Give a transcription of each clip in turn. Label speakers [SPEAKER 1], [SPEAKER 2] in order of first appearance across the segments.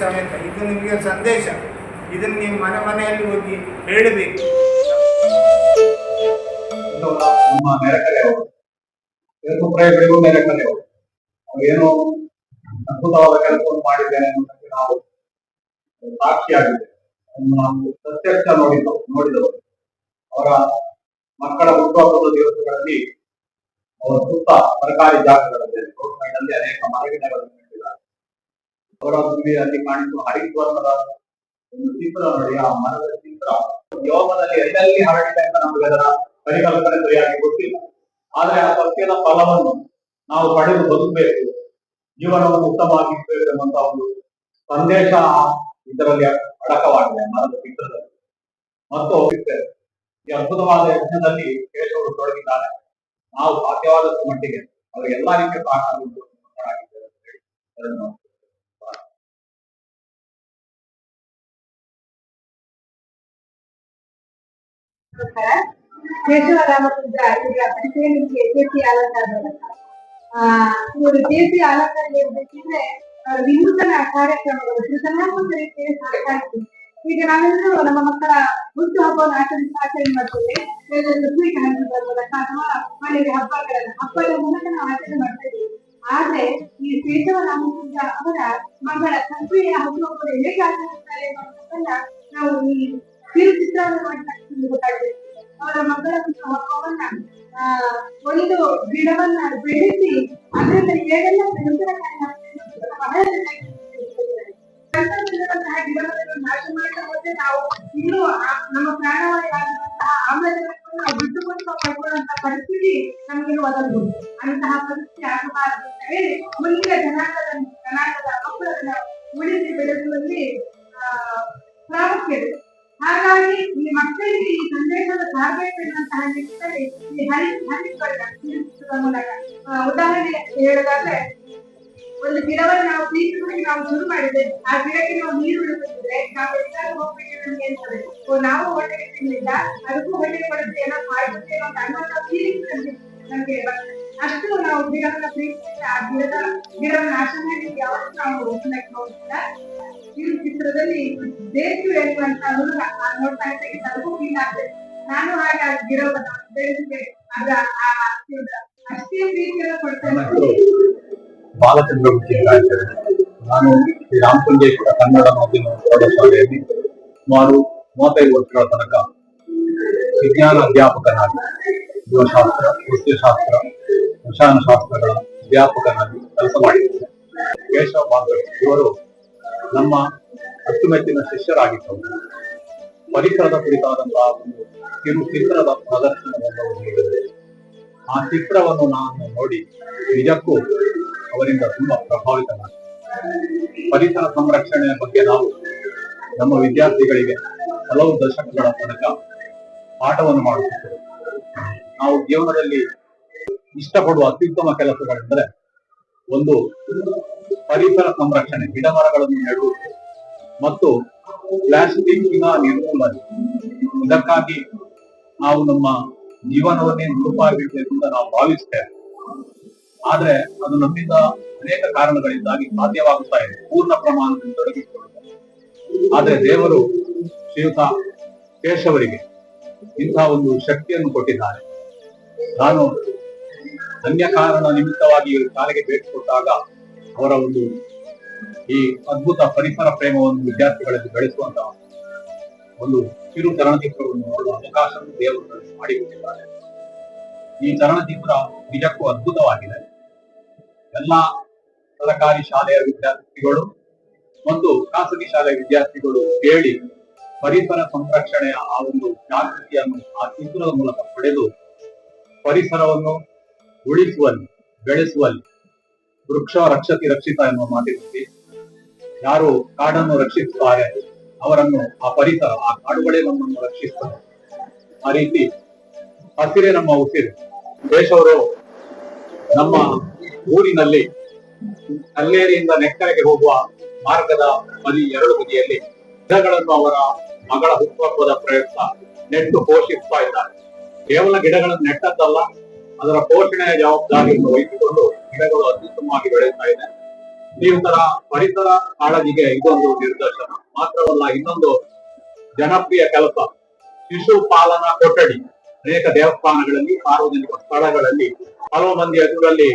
[SPEAKER 1] ಸಮೇತ ಇದು ನಿಮಗೆ ಸಂದೇಶ. ಇದನ್ನು ನೀವು ಮನೆ ಮನೆಯಲ್ಲಿ ಹೋಗಿ ಹೇಳಬೇಕು.
[SPEAKER 2] ನಮ್ಮ ಅವರು ಅವರು ಅದ್ಭುತವಾದ ಕೆಲಸವನ್ನು ಮಾಡಿದ್ದೇನೆ ಅನ್ನೋದಕ್ಕೆ ನಾವು ಸಾಕ್ಷಿಯಾಗಿದೆ ನಾವು ಪ್ರತ್ಯಕ್ಷ ನೋಡಿದ್ದು ನೋಡಿದವರು. ಅವರ ಮಕ್ಕಳ ಹುಟ್ಟುಹಬ್ಬದ ದಿವಸಗಳಲ್ಲಿ ಅವರ ಸುತ್ತ ಸರ್ಕಾರಿ ಜಾಗಗಳಲ್ಲಿ ಸೈಡ್ ಅಲ್ಲಿ ಅನೇಕ ಮರಗಿಡಗಳನ್ನು ಅವರ ಭೂಮಿಯಲ್ಲಿ ಕಾಣಿಸುವ ಹರಿದ್ವರ್ಣದ ಒಂದು ಚಿತ್ರ ನೋಡಿ. ಆ ಮರದ ಚಿತ್ರ ಯೋಗದಲ್ಲಿ ಎಲ್ಲೆಲ್ಲಿ ಹರಡಿದೆ ಅಂತ ನಮಗೆ ಅದರ ಪರಿಕಲ್ಪನೆ ಸರಿಯಾಗಿ ಗೊತ್ತಿಲ್ಲ. ಆದ್ರೆ ಆ ಸತ್ಯದ ಫಲವನ್ನು ನಾವು ಪಡೆದು ಬದುಕಬೇಕು. ಜೀವನವನ್ನು ಉತ್ತಮವಾಗಿಸಬೇಕು ಎಂಬಂತ ಒಂದು ಸಂದೇಶ ಇದರಲ್ಲಿ ಅಡಕವಾಗಿದೆ ಮರದ ಚಿತ್ರದಲ್ಲಿ. ಮತ್ತು ಈ ಅದ್ಭುತವಾದ ಯಜ್ಞದಲ್ಲಿ ಕೇಶವರು ತೊಡಗಿದ್ದಾರೆ. ನಾವು ಸಾಧ್ಯವಾದಷ್ಟು ಮಟ್ಟಿಗೆ ಅವರು ಎಲ್ಲಾ ರೀತಿಯ ಸಹಕಾರ
[SPEAKER 3] ನಮಸ್ಕಾರ ಕೇಶವ ರಾಮಚಂದ್ರ ನಿಮಗೆ ಜೆಪಿ ಅಲಂಕಾರ ಆ ಇವರು ಜೆಪಿ ಅಲಂಕಾರ ಹೇಳ್ಬೇಕಿದ್ರೆ ಆ, ವಿನೂತನ ಕಾರ್ಯಕ್ರಮಗಳು ಸೃಜನಾತ್ಮಕ ರೀತಿಯಲ್ಲಿ ಈಗ ನಾವೆಲ್ಲರೂ ನಮ್ಮ ಮಕ್ಕಳ ಹುಟ್ಟು ಹಬ್ಬವನ್ನು ಆಚರಿಸಿ ಆಚರಣೆ ಮಾಡ್ತೇವೆ. ಹಂಚುವುದರ ಮೂಲಕ ಅಥವಾ ಮನೆಗೆ ಹಬ್ಬಗಳನ್ನು ಹಬ್ಬದ ಮೂಲಕ ನಾವು ಆಚರಣೆ ಮಾಡ್ತಾ ಇದ್ದೀವಿ ಆದ್ರೆ ಈ ಕೇಶವ ಅವರ ಮಗಳ ಸಕ್ರಿಯ ಹಬ್ಬವನ್ನು ಹೇಗೆ ಆಚರಿಸ್ತಾರೆ ಅನ್ನೋದನ್ನ ನಾವು ಈ ಕಿರುಚಿತ್ರವನ್ನು ಮಾಡಿ ಗೊತ್ತಾಗ್ತದೆ. ಅವರ ಹಬ್ಬವನ್ನ ಆ, ಒಂದು ಗಿಡವನ್ನ ಬೆಳೆಸಿ ಅದರಿಂದ ಹೇಗೆಲ್ಲ ಅನ್ನೋದನ್ನ ಬಹಳ ಚೆನ್ನಾಗಿ ಗಿಡಗಳನ್ನು ನಾಶ ಮಾಡಿದ ಹೋದ್ರೆ ನಾವು ಇನ್ನೂ ನಮ್ಮ ಪ್ರಾಣವಾಯುವಾದಂತಹ ಆಮ್ಲಜನಕವನ್ನು ನಾವು ಬಿಟ್ಟುಕೊಂಡು ನಾವು ಪಡ್ಕೊಳ್ಳುವಂತಹ ಪರಿಸ್ಥಿತಿ ನಮಗೆ ಒದಗಬಹುದು. ಅಂತಹ ಪರಿಸ್ಥಿತಿ ಆಗಬಾರದು ಅಂತ ಹೇಳಿ ಮುಂದಿನ ಜನಾಂಗದ ಜನಾಂಗದ ಮಕ್ಕಳನ್ನ ಉಳಿಸಿ ಬೆಳೆಸುವಲ್ಲಿ ಪ್ರಾಮುಖ್ಯತೆ. ಹಾಗಾಗಿ ಈ ಮಕ್ಕಳಿಗೆ ಈ ಸಂದೇಶದ ಸಾರಬೇಕು ಎನ್ನುವಂತಹ ನಿಟ್ಟಿನಲ್ಲಿ ಈ ಹರಿ ಹಂಚಿಕೊಳ್ಳುವ ಮೂಲಕ. ಉದಾಹರಣೆ ಹೇಳೋದಾದ್ರೆ, ಒಂದು ಗಿಡವನ್ನು ನಾವು ಪ್ರೀತಿಸುವುದಕ್ಕೆ ನಾವು ಶುರು ಮಾಡಿದ್ರೆ ಆ ಗಿಡಕ್ಕೆ ನಾವು ನೀರು ಬಿಡುತ್ತಿದ್ರೆ ನಾವು ಎಲ್ಲರೂ ಹೋಗ್ಬೇಕು ನಮ್ಗೆ ಅನ್ಸ್ತದೆ ಓ, ನಾವು ಹೊಟ್ಟೆಗೆ ತಿನ್ನಿಲ್ಲ ಅದಕ್ಕೂ ಹೊಟ್ಟೆ ಕೊಡುತ್ತೆ ಏನೋ ಮಾಡುತ್ತೆ ಅಂತ ಅನ್ನುವಂಥ ಫೀಲಿಂಗ್ ನಮ್ಗೆ ನಮ್ಗೆ ಅಷ್ಟು ನಾವು ಗಿಡವನ್ನ ಪ್ರೀತಿಸಿದ್ರೆ ಆ ಗಿಡದ, ಗಿಡವನ್ನು ನಾಶ ಯಾವತ್ತೂ ನಾವು ಒಪ್ಪಲಕ್ಕೆ ಹೋಗುತ್ತಿಲ್ಲ ಈ ಚಿತ್ರದಲ್ಲಿ ದೇಶು ಎನ್ನುವಂತ ಹುಡುಗ ನೋಡ್ತಾ ಇದ್ದೆ ನನಗೂ ಫೀಲ್ ಆಗ್ತದೆ. ನಾನು ಹಾಗೆ ಆ ಗಿಡವನ್ನ ಬೆಳೆಸಿದೆ. ಅದ ಆ ಇವ್ರ ಅಷ್ಟೇ ಪ್ರೀತಿಯನ್ನು ಕೊಡ್ತೇನೆ
[SPEAKER 2] ಬಾಲಚಂದ್ರ ನಾನು ಶ್ರೀ ಕೂಡ ಕನ್ನಡ ಮಾಧ್ಯಮ ಪ್ರೌಢಶಾಲೆಯಲ್ಲಿ ಸುಮಾರು ಮೂವತ್ತೈದು ವರ್ಷಗಳ ತನಕ ವಿಜ್ಞಾನ ಅಧ್ಯಾಪಕನಾಗಿ, ಜೀವಶಾಸ್ತ್ರ ಸಸ್ಯಶಾಸ್ತ್ರ ರಸಾಯನಶಾಸ್ತ್ರಗಳ ಅಧ್ಯಾಪಕನಾಗಿ ಕೆಲಸ ಮಾಡಿದ್ದೇನೆ ಕೇಶವ ಭಾಗವತ್ ಇವರು ನಮ್ಮ ಅಚ್ಚುಮೆಚ್ಚಿನ ಶಿಷ್ಯರಾಗಿದ್ದವರು, ಪರಿಸರದ ಕುರಿತಾದಂತಹ ಒಂದು ಕಿರು ಚಿತ್ರದ ಪ್ರದರ್ಶನವನ್ನು ನೀಡಿದರು. ಆ ಚಿತ್ರವನ್ನು ನಾನು ನೋಡಿ ನಿಜಕ್ಕೂ ಅವರಿಂದ ತುಂಬಾ ಪ್ರಭಾವಿತನಾಗಿದೆ ಪರಿಸರ ಸಂರಕ್ಷಣೆಯ ಬಗ್ಗೆ ನಾವು ನಮ್ಮ ವಿದ್ಯಾರ್ಥಿಗಳಿಗೆ ಹಲವು ದಶಕಗಳ ತನಕ ಪಾಠವನ್ನು ಮಾಡುತ್ತಿದ್ದೇವೆ ನಾವು ಜೀವನದಲ್ಲಿ ಇಷ್ಟಪಡುವ ಅತ್ಯುತ್ತಮ ಕೆಲಸಗಳೆಂದರೆ ಒಂದು ಪರಿಸರ ಸಂರಕ್ಷಣೆ ಗಿಡ ಮರಗಳನ್ನು ನೆಡುವುದು ಮತ್ತು ಪ್ಲಾಸ್ಟಿಕ್ನ ನಿರ್ಮೂಲನೆ. ಇದಕ್ಕಾಗಿ ನಾವು ನಮ್ಮ ಜೀವನವನ್ನೇ ಮುಡುಪಾಗಿಡಬೇಕು ಅಂತ ನಾವು ಭಾವಿಸ್ತೇವೆ. ಆದ್ರೆ ಅದು ನಮ್ಮಿಂದ ಅನೇಕ ಕಾರಣಗಳಿಂದಾಗಿ ಸಾಧ್ಯವಾಗುತ್ತಾ ಇದೆ. ಪೂರ್ಣ ಪ್ರಮಾಣದಲ್ಲಿ ತೊಡಗಿಸಿಕೊಳ್ಳುತ್ತೆ ಆದ್ರೆ ದೇವರು ಶ್ರೀಯುತ ಕೇಶವರಿಗೆ ಇಂತಹ ಒಂದು ಶಕ್ತಿಯನ್ನು ಕೊಟ್ಟಿದ್ದಾರೆ. ನಾನು ಅನ್ಯ ಕಾರಣ ನಿಮಿತ್ತವಾಗಿ ಶಾಲೆಗೆ ಭೇಟಿ ಕೊಟ್ಟಾಗ ಅವರ ಒಂದು ಈ ಅದ್ಭುತ ಪರಿಸರ ಪ್ರೇಮವನ್ನು ವಿದ್ಯಾರ್ಥಿಗಳಲ್ಲಿ ಬೆಳೆಸುವಂತಹ ಒಂದು ಕಿರು ಚಲನಚಿತ್ರವನ್ನು ನೋಡುವ ಅವಕಾಶವನ್ನು ದೇವರು ಮಾಡಿಕೊಟ್ಟಿದ್ದಾರೆ. ಈ ಚಲನಚಿತ್ರ ನಿಜಕ್ಕೂ ಅದ್ಭುತವಾಗಿದೆ. ಎಲ್ಲ ಸರಕಾರಿ ಶಾಲೆಯ ವಿದ್ಯಾರ್ಥಿಗಳು ಮತ್ತು ಖಾಸಗಿ ಶಾಲೆಯ ವಿದ್ಯಾರ್ಥಿಗಳು ಕೇಳಿ ಪರಿಸರ ಸಂರಕ್ಷಣೆಯ ಆ ಒಂದು ಜಾಗೃತಿಯನ್ನು ಆ ಚಿತ್ರದ ಮೂಲಕ ಪಡೆದು ಪರಿಸರವನ್ನು ಉಳಿಸುವಲ್ಲಿ, ಬೆಳೆಸುವಲ್ಲಿ ವೃಕ್ಷ ರಕ್ಷತಿ ರಕ್ಷಿತ ಎನ್ನುವ ಮಾತಿನಲ್ಲಿ ಯಾರು ಕಾಡನ್ನು ರಕ್ಷಿಸುತ್ತಾರೆ, ಅವರನ್ನು ಆ ಪರಿಸರ, ಆ ಕಾಡುಗಳೇ ನಮ್ಮನ್ನು ರಕ್ಷಿಸ್ತಾರೆ ಆ ರೀತಿ ಹಸಿರೇ ನಮ್ಮ ಉಸಿರು. ದೇಶವರು ನಮ್ಮ ಊರಿನಲ್ಲಿ ಕಲ್ಲೇರಿಯಿಂದ ನೆಕ್ಕರೆಗೆ ಹೋಗುವ ಮಾರ್ಗದ ಬದಿ ಎರಡು ಬದಿಯಲ್ಲಿ ಗಿಡಗಳನ್ನು ಅವರ ಮಗಳ ಹುಟ್ಟುಹಬ್ಬದ ಪ್ರಯುಕ್ತ ನೆಟ್ಟು ಪೋಷಿಸ್ತಾ ಇದ್ದಾರೆ. ಕೇವಲ ಗಿಡಗಳನ್ನು ನೆಟ್ಟದ್ದಲ್ಲ ಅದರ ಪೋಷಣೆಯ ಜವಾಬ್ದಾರಿಯನ್ನು ವಹಿಸಿಕೊಂಡು ಗಿಡಗಳು ಅತ್ಯುತ್ತಮವಾಗಿ ಬೆಳೆಯುತ್ತಾ ಇದೆ. ಈ ತರ ಪರಿಸರ ಕಾಳಜಿಗೆ ಇದೊಂದು ನಿರ್ದರ್ಶನ ಮಾತ್ರವಲ್ಲ, ಇನ್ನೊಂದು ಜನಪ್ರಿಯ ಕೆಲಸ, ಶಿಶು ಪಾಲನಾ ಕೊಠಡಿ. ಅನೇಕ ದೇವಸ್ಥಾನಗಳಲ್ಲಿ, ಸಾರ್ವಜನಿಕ ಸ್ಥಳಗಳಲ್ಲಿ, ಹಲವು ಮಂದಿ ಎದುರಲ್ಲಿ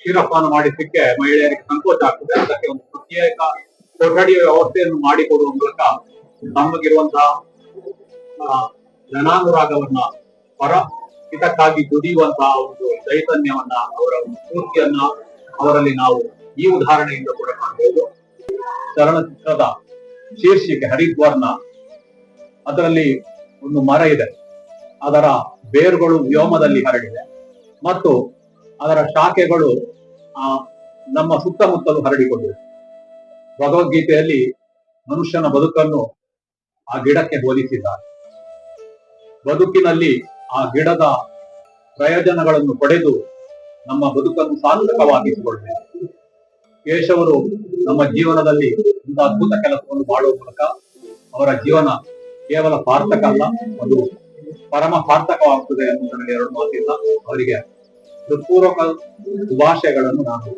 [SPEAKER 2] ಕ್ಷೀರಪಾನ ಮಾಡಿಸಲಿಕ್ಕೆ ಮಹಿಳೆಯರಿಗೆ ಸಂಕೋಚ ಆಗ್ತದೆ. ಅದಕ್ಕೆ ಒಂದು ಪ್ರತ್ಯೇಕ ಕೊಠಡಿಯ ವ್ಯವಸ್ಥೆಯನ್ನು ಮಾಡಿಕೊಡುವ ಮೂಲಕ ನಮಗಿರುವಂತಹ ಜನಾನುರಾಗವನ್ನ, ಪರ ಹಿತಕ್ಕಾಗಿ ದುಡಿಯುವಂತಹ ಒಂದು ಚೈತನ್ಯವನ್ನ, ಅವರ ಒಂದು ಸ್ಫೂರ್ತಿಯನ್ನ ಅವರಲ್ಲಿ ನಾವು ಈ ಉದಾಹರಣೆಯಿಂದ ಕೂಡ ಕಾಣಬಹುದು ಚಲನಚಿತ್ರದ ಶೀರ್ಷಿಕೆ ಹರಿದ್ವಾರ್ನ ಅದರಲ್ಲಿ ಒಂದು ಮರ ಇದೆ. ಅದರ ಬೇರುಗಳು ವ್ಯೋಮದಲ್ಲಿ ಹರಡಿದೆ. ಮತ್ತು ಅದರ ಶಾಖೆಗಳು, ಆ, ನಮ್ಮ ಸುತ್ತಮುತ್ತಲು ಹರಡಿಕೊಂಡಿವೆ ಭಗವದ್ಗೀತೆಯಲ್ಲಿ ಮನುಷ್ಯನ ಬದುಕನ್ನು ಆ ಗಿಡಕ್ಕೆ ಹೋಲಿಸಿದ್ದಾರೆ ಬದುಕಿನಲ್ಲಿ ಆ ಗಿಡದ ಪ್ರಯೋಜನಗಳನ್ನು ಪಡೆದು ನಮ್ಮ ಬದುಕನ್ನು ಸಾರ್ಥಕವಾಗಿಸಿಕೊಳ್ಬೇಕು ಕೇಶವರು ನಮ್ಮ ಜೀವನದಲ್ಲಿ ಇಂಥ ಅದ್ಭುತ ಕೆಲಸವನ್ನು ಮಾಡುವ ಮೂಲಕ ಅವರ ಜೀವನ ಕೇವಲ ಸಾರ್ಥಕ ಅಲ್ಲ, ಅದು ಪರಮ ಸಾರ್ಥಕವಾಗ್ತದೆ ನನಗೆ ಎರಡು ಮಾತಿಲ್ಲ. ಅವರಿಗೆ ಹೃತ್ಪೂರ್ವಕ ಶುಭಾಶಯಗಳನ್ನು ನಾನು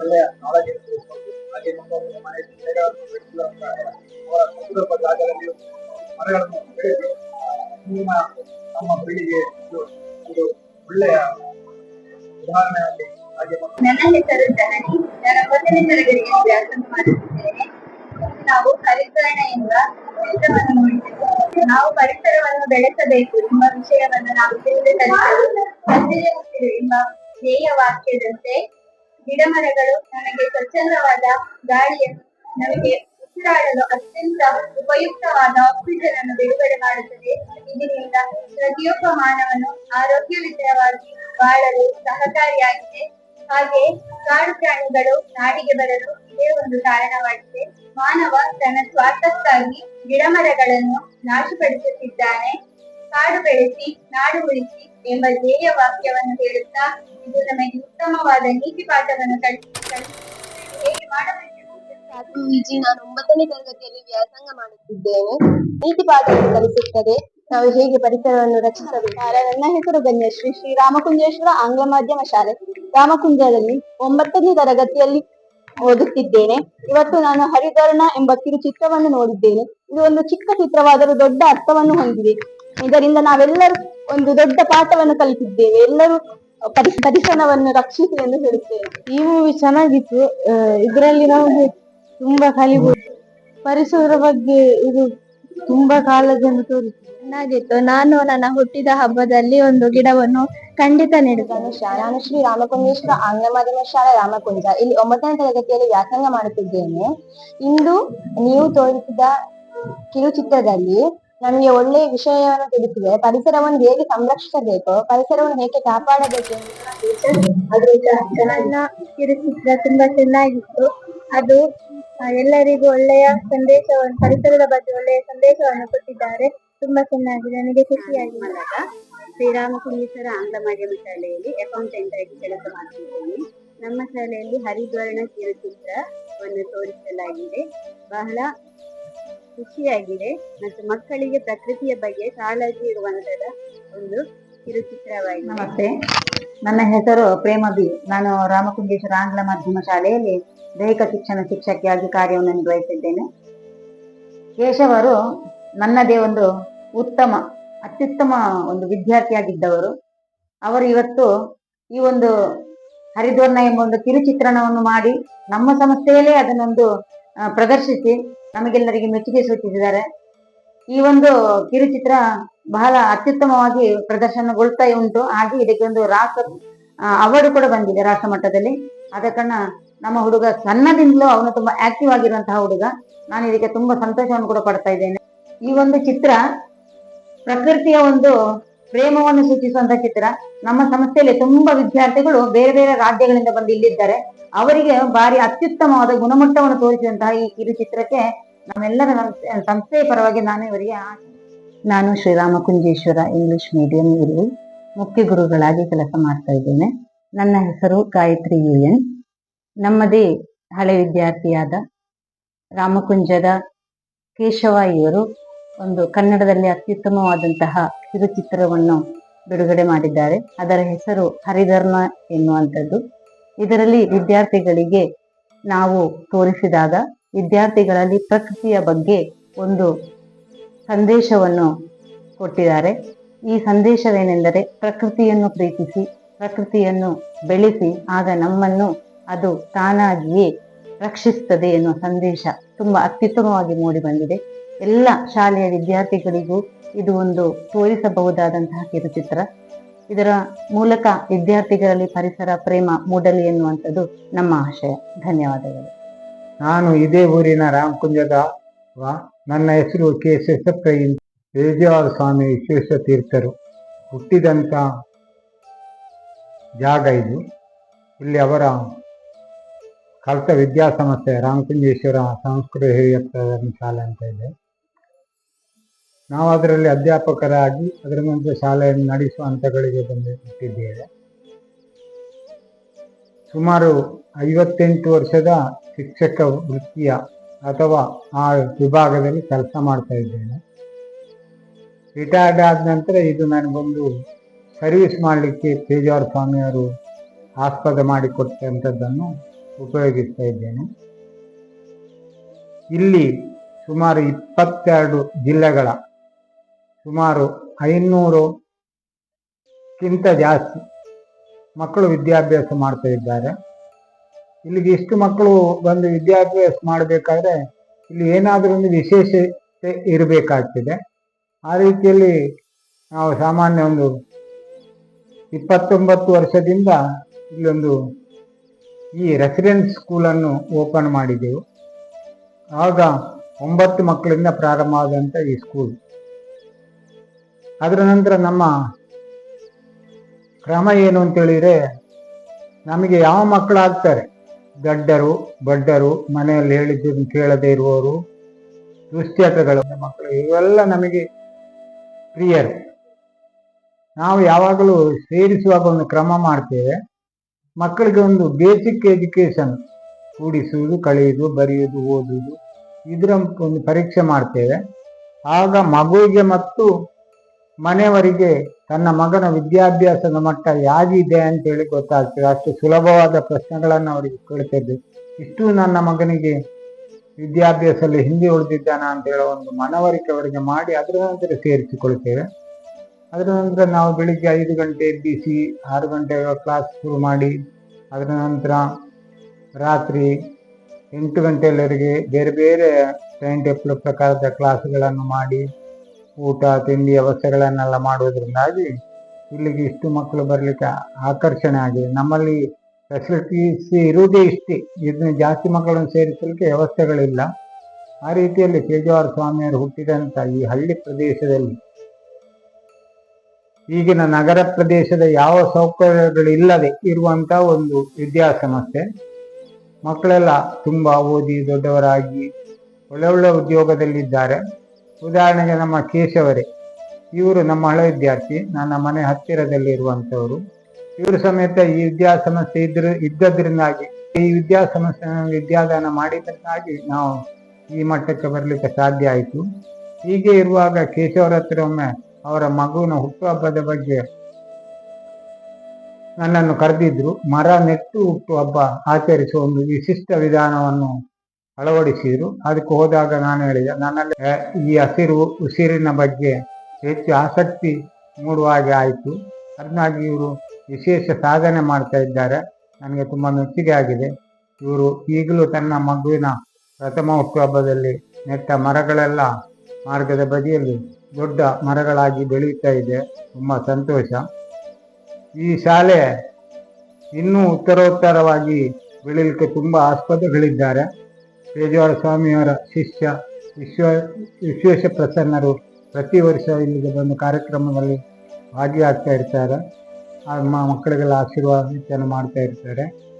[SPEAKER 4] ಒಳ್ಳೆಯ ವಹಿಸ್ಕೊಂಡು ಹಾಗೆ ಅವರ ಸಂದರ್ಭ ಜಾಗದಲ್ಲಿ ಮರಗಳನ್ನು ಬೆಳೆದು ಮುಂದಿನ ನಮ್ಮ ಪೀಳಿಗೆ ಇದು ಒಳ್ಳೆಯ ಉದಾಹರಣೆಯಾಗಿ
[SPEAKER 5] ನನ್ನ ಹೆಸರು ಜನನಿ ನಾನು ಒಂದನೇ ತರಗತಿಗೆ ವ್ಯಾಸಂಗ ನಾವು ಪರಿಸರಣ ಎಂಬ ಚಿತ್ರವನ್ನು ನೋಡಿದ್ದೇವೆ ನಾವು ಪರಿಸರವನ್ನು ಬೆಳೆಸಬೇಕು ಎಂಬ ವಿಷಯವನ್ನು ನಾವು ಹಸಿರೇ ಉಸಿರು ಎಂಬ ಧ್ಯೇಯ ವಾಕ್ಯದಂತೆ ಗಿಡ ಮರಗಳು ನಮಗೆ ಸ್ವಚ್ಛಂದವಾದ ಗಾಳಿಯನ್ನು ನಮಗೆ ಉಸಿರಾಡಲು ಅತ್ಯಂತ ಉಪಯುಕ್ತವಾದ ಆಕ್ಸಿಜನ್ ಅನ್ನು ಬಿಡುಗಡೆ ಮಾಡುತ್ತದೆ. ಇದರಿಂದ ಪ್ರತಿಯೊಬ್ಬ ಮಾನವನು ಆರೋಗ್ಯಯುತವಾಗಿ ಬಾಳಲು ಸಹಕಾರಿಯಾಗಿದೆ. ಹಾಗೆ ಕಾಡು ಪ್ರಾಣಿಗಳು ನಾಡಿಗೆ ಬರಲು ಇದೇ ಒಂದು ಕಾರಣವಾಗಿದೆ. ಮಾನವ ತನ್ನ ಸ್ವಾರ್ಥಕ್ಕಾಗಿ ಗಿಡ ಮರಗಳನ್ನು ನಾಶಪಡಿಸುತ್ತಿದ್ದಾನೆ. ಕಾಡು ಬೆಳೆಸಿ, ನಾಡು ಉಳಿಸಿ ಎಂಬ ಧ್ಯೇಯ ವಾಕ್ಯವನ್ನು ಹೇಳುತ್ತಾ, ಇದು ನಮಗೆ ಉತ್ತಮವಾದ ನೀತಿ ಪಾಠವನ್ನು ಕಲಿಸಿ, ಹೇಗೆ ಮಾಡಬೇಕು?
[SPEAKER 6] ವಿಜಿ ನಾನು ಒಂಬತ್ತನೇ ತರಗತಿಯಲ್ಲಿ ವ್ಯಾಸಂಗ ಮಾಡುತ್ತಿದ್ದೇನೆ. ನೀತಿ ಪಾಠವನ್ನು ಕಲಿಸುತ್ತದೆ. ನಾವು ಹೇಗೆ ಪರಿಸರವನ್ನು ರಕ್ಷಿಸಬೇಕು? ನನ್ನ ಹೆಸರು ಗಣ್ಯಶ್ರೀ ಶ್ರೀ ರಾಮಕುಂಜೇಶ್ವರ ಆಂಗ್ಲ ಮಾಧ್ಯಮ ಶಾಲೆ. ರಾಮಕುಂಜದಲ್ಲಿ ಒಂಬತ್ತನೇ ತರಗತಿಯಲ್ಲಿ ಓದುತ್ತಿದ್ದೇನೆ. ಇವತ್ತು ನಾನು ಹರಿಧರ್ಣ ಎಂಬ ಕಿರುಚಿತ್ರವನ್ನು ನೋಡಿದ್ದೇನೆ. ಇದು ಒಂದು ಚಿಕ್ಕ ಚಿತ್ರವಾದರೂ ದೊಡ್ಡ ಅರ್ಥವನ್ನು ಹೊಂದಿದೆ. ಇದರಿಂದ ನಾವೆಲ್ಲರೂ ಒಂದು ದೊಡ್ಡ ಪಾಠವನ್ನು ಕಲಿತಿದ್ದೇವೆ. ಎಲ್ಲರೂ ಪರಿ- ಪರಿಸರವನ್ನು ರಕ್ಷಿಸಿ ಎಂದು ಹೇಳುತ್ತೇವೆ ಈ ಮೂವಿ ಚೆನ್ನಾಗಿತ್ತು. ಇದರಲ್ಲಿ ನಾವು ತುಂಬಾ ಕಲಿಬಹುದು ಪರಿಸರ ಬಗ್ಗೆ ಇದು ತುಂಬಾ ಕಾಳಜಿಯನ್ನು ತೋರಿಸಿ
[SPEAKER 5] ಚೆನ್ನಾಗಿತ್ತು ನಾನು ನನ್ನ ಹುಟ್ಟಿದ ಹಬ್ಬದಲ್ಲಿ ಒಂದು ಗಿಡವನ್ನು ಖಂಡಿತ ನೀಡುತ್ತೇನೆ.
[SPEAKER 6] ನಾನು ಶ್ರೀ ರಾಮಕುಂಜೇಶ್ವರ ಆಂಗ್ಲ ಮಾಧ್ಯಮ ಶಾಲೆ ರಾಮಕುಂಜ ಇಲ್ಲಿ ಒಂಬತ್ತನೇ ತರಗತಿಯಲ್ಲಿ ವ್ಯಾಸಂಗ ಮಾಡುತ್ತಿದ್ದೇನೆ. ಇಂದು ನೀವು ತೋರಿಸಿದ ಕಿರುಚಿತ್ರದಲ್ಲಿ ನಮಗೆ ಒಳ್ಳೆಯ ವಿಷಯವನ್ನು ತಿಳಿಸಿದೆ. ಪರಿಸರವನ್ನು ಹೇಗೆ ಸಂರಕ್ಷಿಸಬೇಕು? ಪರಿಸರವನ್ನು ಹೇಗೆ ಕಾಪಾಡಬೇಕು? ಅದರಿಂದ
[SPEAKER 5] ನನ್ನ ಕಿರುಚಿತ್ರ ತುಂಬಾ ಚೆನ್ನಾಗಿತ್ತು. ಅದು ಎಲ್ಲರಿಗೂ ಒಳ್ಳೆಯ ಸಂದೇಶವನ್ನು ಪರಿಸರದ ಬಗ್ಗೆ ಒಳ್ಳೆಯ ಸಂದೇಶವನ್ನು ಕೊಟ್ಟಿದ್ದಾರೆ. ತುಂಬಾ ಚೆನ್ನಾಗಿದೆ. ನನಗೆ ಖುಷಿಯಾಗಿದೆ. ಶ್ರೀರಾಮಕುಂಜೇಶ್ವರ ಆಂಗ್ಲ ಮಾಧ್ಯಮ ಶಾಲೆಯಲ್ಲಿ ಅಕೌಂಟೆಂಟ್ ಆಗಿ ಕೆಲಸ ಮಾಡುತ್ತಿದ್ದೇನೆ ನಮ್ಮ ಶಾಲೆಯಲ್ಲಿ ಹರಿದ್ವರ್ಣ ಕಿರುಚಿತ್ರವನ್ನು ತೋರಿಸಲಾಗಿದೆ. ಬಹಳ ಖುಷಿಯಾಗಿದೆ ಮತ್ತು ಮಕ್ಕಳಿಗೆ ಪ್ರಕೃತಿಯ ಬಗ್ಗೆ ಕಾಳಜಿ ಇರುವಂತದ ಒಂದು ಕಿರುಚಿತ್ರವಾಗಿದೆ.
[SPEAKER 7] ನಮಸ್ತೆ. ನನ್ನ ಹೆಸರು ಪ್ರೇಮ ಬಿ ನಾನು ರಾಮಕುಂಡೇಶ್ವರ ಆಂಗ್ಲ ಮಾಧ್ಯಮ ಶಾಲೆಯಲ್ಲಿ ದೈಹಿಕ ಶಿಕ್ಷಣ ಶಿಕ್ಷಕಿಯಾಗಿ ಕಾರ್ಯವನ್ನು ನಿರ್ವಹಿಸಿದ್ದೇನೆ. ಕೇಶವರು ನನ್ನದೇ ಒಂದು ಉತ್ತಮ, ಅತ್ಯುತ್ತಮ ಒಂದು ವಿದ್ಯಾರ್ಥಿಯಾಗಿದ್ದವರು. ಅವರು ಇವತ್ತು ಈ ಒಂದು ಹರಿದ್ವರ್ಣ ಎಂಬ ಒಂದು ಕಿರುಚಿತ್ರಣವನ್ನು ಮಾಡಿ ನಮ್ಮ ಸಂಸ್ಥೆಯಲ್ಲೇ ಅದನ್ನೊಂದು ಪ್ರದರ್ಶಿಸಿ ನಮಗೆಲ್ಲರಿಗೆ ಮೆಚ್ಚುಗೆ ಸೂಚಿಸಿದ್ದಾರೆ. ಈ ಒಂದು ಕಿರುಚಿತ್ರ ಬಹಳ ಅತ್ಯುತ್ತಮವಾಗಿ ಪ್ರದರ್ಶನಗೊಳ್ತಾ ಉಂಟು. ಹಾಗೆ ಇದಕ್ಕೆ ಒಂದು ರಾಷ್ಟ್ರ ಅವಾರ್ಡ್ ಕೂಡ ಬಂದಿದೆ ರಾಷ್ಟ್ರ ಮಟ್ಟದಲ್ಲಿ. ಆದ ಕಾರಣ ನಮ್ಮ ಹುಡುಗ ಸಣ್ಣದಿಂದಲೂ ಅವನು ತುಂಬಾ ಆಕ್ಟಿವ್ ಆಗಿರುವಂತಹ ಹುಡುಗ. ನಾನು ಇದಕ್ಕೆ ತುಂಬಾ ಸಂತೋಷವನ್ನು ಕೂಡ ಪಡ್ತಾ ಇದ್ದೇನೆ. ಈ ಒಂದು ಚಿತ್ರ ಪ್ರಕೃತಿಯ ಒಂದು ಪ್ರೇಮವನ್ನು ಸೂಚಿಸುವಂತಹ ಚಿತ್ರ. ನಮ್ಮ ಸಂಸ್ಥೆಯಲ್ಲಿ ತುಂಬಾ ವಿದ್ಯಾರ್ಥಿಗಳು ಬೇರೆ ಬೇರೆ ರಾಜ್ಯಗಳಿಂದ ಬಂದು ಇಲ್ಲಿದ್ದಾರೆ. ಅವರಿಗೆ ಬಾರಿ ಅತ್ಯುತ್ತಮವಾದ ಗುಣಮಟ್ಟವನ್ನು ತೋರಿಸಿದಂತಹ ಈ ಕಿರುಚಿತ್ರಕ್ಕೆ ನಮ್ಮೆಲ್ಲರ ಸಂಸ್ಥೆ- ಸಂಸ್ಥೆಯ ಪರವಾಗಿ ನಾನು ಇವರಿಗೆ ನಾನು ಶ್ರೀರಾಮ ಕುಂಜೇಶ್ವರ ಇಂಗ್ಲಿಷ್ ಮೀಡಿಯಂ ಇಲ್ಲಿ ಮುಖ್ಯ ಗುರುಗಳಾಗಿ ಕೆಲಸ ಮಾಡ್ತಾ ಇದ್ದೇನೆ. ನನ್ನ ಹೆಸರು ಗಾಯತ್ರಿ ಎ ಎನ್. ನಮ್ಮದೇ ಹಳೆ ವಿದ್ಯಾರ್ಥಿಯಾದ ರಾಮಕುಂಜದ
[SPEAKER 8] ಕೇಶವ ಇವರು ಒಂದು ಕನ್ನಡದಲ್ಲಿ ಅತ್ಯುತ್ತಮವಾದಂತಹ ಕಿರುಚಿತ್ರವನ್ನು ಬಿಡುಗಡೆ ಮಾಡಿದ್ದಾರೆ. ಅದರ ಹೆಸರು ಹರಿಧರ್ಮ ಎನ್ನುವಂಥದ್ದು. ಇದರಲ್ಲಿ ವಿದ್ಯಾರ್ಥಿಗಳಿಗೆ ನಾವು ತೋರಿಸಿದಾಗ ವಿದ್ಯಾರ್ಥಿಗಳಲ್ಲಿ ಪ್ರಕೃತಿಯ ಬಗ್ಗೆ ಒಂದು ಸಂದೇಶವನ್ನು ಕೊಟ್ಟಿದ್ದಾರೆ. ಈ ಸಂದೇಶವೇನೆಂದರೆ ಪ್ರಕೃತಿಯನ್ನು ಪ್ರೀತಿಸಿ, ಪ್ರಕೃತಿಯನ್ನು ಬೆಳೆಸಿ, ಆಗ ನಮ್ಮನ್ನು ಅದು ತಾನಾಗಿಯೇ ರಕ್ಷಿಸ್ತದೆ ಎನ್ನುವ ಸಂದೇಶ ತುಂಬ ಅತ್ಯುತ್ತಮವಾಗಿ ಮೂಡಿ ಬಂದಿದೆ. ಎಲ್ಲ ಶಾಲೆಯ ವಿದ್ಯಾರ್ಥಿಗಳಿಗೂ ಇದು ಒಂದು ತೋರಿಸಬಹುದಾದಂತಹ ಕಿರುಚಿತ್ರ. ಇದರ ಮೂಲಕ ವಿದ್ಯಾರ್ಥಿಗಳಲ್ಲಿ ಪರಿಸರ, ಪ್ರೇಮ ಮೂಡಲಿ ಎನ್ನುವಂಥದ್ದು ನಮ್ಮ ಆಶಯ. ಧನ್ಯವಾದಗಳು.
[SPEAKER 1] ನಾನು ಇದೇ ಊರಿನ ರಾಮಕುಂಜದ. ನನ್ನ ಹೆಸರು ಕೆ ಶೇಷಪ್ರೈ ಪೇಜಾವರ ಸ್ವಾಮಿ ವಿಶ್ವೇಶ ತೀರ್ಥರು. ಹುಟ್ಟಿದಂಥ ಜಾಗ ಇದು. ಇಲ್ಲಿ ಅವರ ಕಲಿತ ವಿದ್ಯಾಸಂಸ್ಥೆ ರಾಮಚಂದ್ರೇಶ್ವರ ಸಂಸ್ಕೃತ ಹಿರಿಯ ಪ್ರಧಾನ ಶಾಲೆ ಅಂತ ಇದೆ. ನಾವು ಅದರಲ್ಲಿ ಅಧ್ಯಾಪಕರಾಗಿ ಅದರ ಮುಂದೆ ಶಾಲೆಯನ್ನು ನಡೆಸುವ ಹಂತಗಳಿಗೆ ಬಂದು ಬಿಟ್ಟಿದ್ದೇವೆ ಸುಮಾರು ಐವತ್ತೆಂಟು ವರ್ಷದ ಶಿಕ್ಷಕ ವೃತ್ತಿಯ ಅಥವಾ ಆ ವಿಭಾಗದಲ್ಲಿ ಕೆಲಸ ಮಾಡ್ತಾ ಇದ್ದೇನೆ. ರಿಟೈರ್ಡ್ ಆದ ನಂತರ ಇದು ನನಗೊಂದು ಸರ್ವಿಸ್ ಮಾಡಲಿಕ್ಕೆ ಪೇಜಾವರ ಸ್ವಾಮಿಯವರು ಆಸ್ಪದ ಮಾಡಿಕೊಟ್ಟಂಥದ್ದನ್ನು ಉಪಯೋಗಿಸ್ತಾ ಇದ್ದೇನೆ. ಇಲ್ಲಿ ಸುಮಾರು ಇಪ್ಪತ್ತೆರಡು ಜಿಲ್ಲೆಗಳ ಸುಮಾರು ಐನೂರುಕ್ಕಿಂತ ಜಾಸ್ತಿ ಮಕ್ಕಳು ವಿದ್ಯಾಭ್ಯಾಸ ಮಾಡ್ತಾ ಇದ್ದಾರೆ. ಇಲ್ಲಿಗೆ ಇಷ್ಟು ಮಕ್ಕಳು ಬಂದು ವಿದ್ಯಾಭ್ಯಾಸ ಮಾಡಬೇಕಾದ್ರೆ ಇಲ್ಲಿ ಏನಾದರೂ ಒಂದು ವಿಶೇಷತೆ ಇರಬೇಕಾಗ್ತದೆ. ಆ ರೀತಿಯಲ್ಲಿ ನಾವು ಸಾಮಾನ್ಯ ಒಂದು ಇಪ್ಪತ್ತೊಂಬತ್ತು ವರ್ಷದಿಂದ ಇಲ್ಲೊಂದು ಈ ರೆಸಿಡೆನ್ಸ್ ಸ್ಕೂಲನ್ನು ಓಪನ್ ಮಾಡಿದೆವು. ಆಗ ಒಂಬತ್ತು ಮಕ್ಕಳಿಂದ ಪ್ರಾರಂಭ ಆದಂಥ ಈ ಸ್ಕೂಲ್ ಅದರ ನಂತರ ನಮ್ಮ ಕ್ರಮ ಏನು ಅಂತೇಳಿದರೆ ನಮಗೆ ಯಾವ ಮಕ್ಕಳಾಗ್ತಾರೆ? ದಡ್ಡರು ಬಡ್ಡರು, ಮನೆಯಲ್ಲಿ ಹೇಳಿದ್ದನ್ನು ಕೇಳದೇ ಇರುವವರು ದುಶ್ಚಟಗಳು ಮಕ್ಕಳು, ಇವೆಲ್ಲ ನಮಗೆ ಪ್ರಿಯರು. ನಾವು ಯಾವಾಗಲೂ ಸೇರಿಸುವಾಗ ಒಂದು ಕ್ರಮ ಮಾಡ್ತೇವೆ. ಮಕ್ಕಳಿಗೆ ಒಂದು ಬೇಸಿಕ್ ಎಜುಕೇಶನ್ ಕೂಡಿಸುವುದು, ಕಳೆಯುವುದು, ಬರೆಯುವುದು, ಓದುವುದು, ಇದರ ಒಂದು ಪರೀಕ್ಷೆ ಮಾಡ್ತೇವೆ. ಆಗ ಮಗುವಿಗೆ ಮತ್ತು ಮನೆಯವರಿಗೆ ತನ್ನ ಮಗನ ವಿದ್ಯಾಭ್ಯಾಸದ ಮಟ್ಟ ಹೇಗಿದೆ ಅಂತೇಳಿ ಗೊತ್ತಾಗ್ತದೆ. ಅಷ್ಟು ಸುಲಭವಾದ ಪ್ರಶ್ನೆಗಳನ್ನು ಅವರಿಗೆ ಕೇಳ್ತಿದ್ದೆ. ಇಷ್ಟು ನನ್ನ ಮಗನಿಗೆ ವಿದ್ಯಾಭ್ಯಾಸದಲ್ಲಿ ಹಿಂದೆ ಉಳಿದಿದ್ದಾನ ಅಂತ ಹೇಳೋ ಒಂದು ಮನವರಿಕೆ ಅವರಿಗೆ ಮಾಡಿ ಅದರ ನಂತರ ಸೇರಿಸಿಕೊಳ್ತೇವೆ. ಅದರ ನಂತರ ನಾವು ಬೆಳಿಗ್ಗೆ ಐದು ಗಂಟೆ ಎಬ್ಬಿಸಿ ಆರು ಗಂಟೆ ಕ್ಲಾಸ್ ಶುರು ಮಾಡಿ, ಅದರ ನಂತರ ರಾತ್ರಿ ಎಂಟು ಗಂಟೆಯವರೆಗೆ ಬೇರೆ ಬೇರೆ ಟೈಮ್ ಟೇಬಲ್ ಪ್ರಕಾರದ ಕ್ಲಾಸ್ಗಳನ್ನು ಮಾಡಿ, ಊಟ, ತಿಂಡಿ ವ್ಯವಸ್ಥೆಗಳನ್ನೆಲ್ಲ ಮಾಡುವುದರಿಂದಾಗಿ ಇಲ್ಲಿಗೆ ಇಷ್ಟು ಮಕ್ಕಳು ಬರಲಿಕ್ಕೆ ಆಕರ್ಷಣೆ ಆಗಿದೆ. ನಮ್ಮಲ್ಲಿ ಫೆಸಿಲಿಟೀಸ್ ಇರುವುದೇ ಇಷ್ಟೇ. ಇದನ್ನ ಜಾಸ್ತಿ ಮಕ್ಕಳನ್ನು ಸೇರಿಸಲಿಕ್ಕೆ ವ್ಯವಸ್ಥೆಗಳಿಲ್ಲ ಆ ರೀತಿಯಲ್ಲಿ ಪೇಜಾವರ ಸ್ವಾಮಿಯವರು ಹುಟ್ಟಿದಂಥ ಈ ಹಳ್ಳಿ ಪ್ರದೇಶದಲ್ಲಿ ಈಗಿನ ನಗರ ಪ್ರದೇಶದ ಯಾವ ಸೌಕರ್ಯಗಳಿಲ್ಲದೆ ಇರುವಂತ ಒಂದು ವಿದ್ಯಾಸಂಸ್ಥೆ. ಮಕ್ಕಳೆಲ್ಲ ತುಂಬಾ ಓದಿ ದೊಡ್ಡವರಾಗಿ ಒಳ್ಳೆ ಒಳ್ಳೆ ಉದ್ಯೋಗದಲ್ಲಿದ್ದಾರೆ. ಉದಾಹರಣೆಗೆ ನಮ್ಮ ಕೇಶವರೇ, ಇವರು ನಮ್ಮ ಹಳೆ ವಿದ್ಯಾರ್ಥಿ, ನನ್ನ ಮನೆ ಹತ್ತಿರದಲ್ಲಿ ಇರುವಂತವರು. ಇವರು ಸಮೇತ ಈ ವಿದ್ಯಾಸಂಸ್ಥೆ ಇದ್ರ, ಇದ್ದದ್ರಿಂದಾಗಿ, ಈ ವಿದ್ಯಾ ಸಮಸ್ಯೆ ವಿದ್ಯಾದಾನ ಮಾಡಿದ್ದಕ್ಕಾಗಿ ನಾವು ಈ ಮಟ್ಟಕ್ಕೆ ಬರಲಿಕ್ಕೆ ಸಾಧ್ಯ ಆಯಿತು. ಹೀಗೆ ಇರುವಾಗ ಕೇಶವರ ಹತ್ರ ಒಮ್ಮೆ ಅವರ ಮಗುವಿನ ಹುಟ್ಟುಹಬ್ಬದ ಬಗ್ಗೆ ನನ್ನನ್ನು ಕರೆದಿದ್ರು. ಮರ ನೆಟ್ಟು ಹುಟ್ಟುಹಬ್ಬ ಆಚರಿಸುವ ಒಂದು ವಿಶಿಷ್ಟ ವಿಧಾನವನ್ನು ಅಳವಡಿಸಿದ್ರು. ಅದಕ್ಕೆ ಹೋದಾಗ ನಾನು ಹೇಳಿದೆ, ನನ್ನಲ್ಲಿ ಈ ಹಸಿರು ಉಸಿರಿನ ಬಗ್ಗೆ ಹೆಚ್ಚು ಆಸಕ್ತಿ ಮೂಡುವ ಹಾಗೆ ಆಯಿತು. ಅದನ್ನಾಗಿ ಇವರು ವಿಶೇಷ ಸಾಧನೆ ಮಾಡ್ತಾ ಇದ್ದಾರೆ. ನನಗೆ ತುಂಬ ಮೆಚ್ಚುಗೆ ಆಗಿದೆ. ಇವರು ಈಗಲೂ ತನ್ನ ಮಗುವಿನ ಪ್ರಥಮ ಹುಟ್ಟುಹಬ್ಬದಲ್ಲಿ ನೆಟ್ಟ ಮರಗಳೆಲ್ಲ ಮಾರ್ಗದ ಬದಿಯಲ್ಲಿ ದೊಡ್ಡ ಮರಗಳಾಗಿ ಬೆಳೀತಾ ಇದೆ. ತುಂಬ ಸಂತೋಷ. ಈ ಶಾಲೆ ಇನ್ನೂ ಉತ್ತರೋತ್ತರವಾಗಿ ಬೆಳೀಲಿಕ್ಕೆ ತುಂಬ ಆಸ್ಪದಗಳಿದ್ದಾರೆ. ಪೇಜಾವರ ಸ್ವಾಮಿಯವರ ಶಿಷ್ಯ, ವಿಶ್ವ ವಿಶ್ವೇಶ ಪ್ರಸನ್ನರು ಪ್ರತಿ ವರ್ಷ ಇಲ್ಲಿಗೆ ಬಂದು ಕಾರ್ಯಕ್ರಮದಲ್ಲಿ ಭಾಗಿಯಾಗ್ತಾ ಇರ್ತಾರೆ. ಆ ಮಕ್ಕಳಿಗೆಲ್ಲ ಆಶೀರ್ವಾದ ಮಾಡ್ತಾ ಇರ್ತಾರೆ.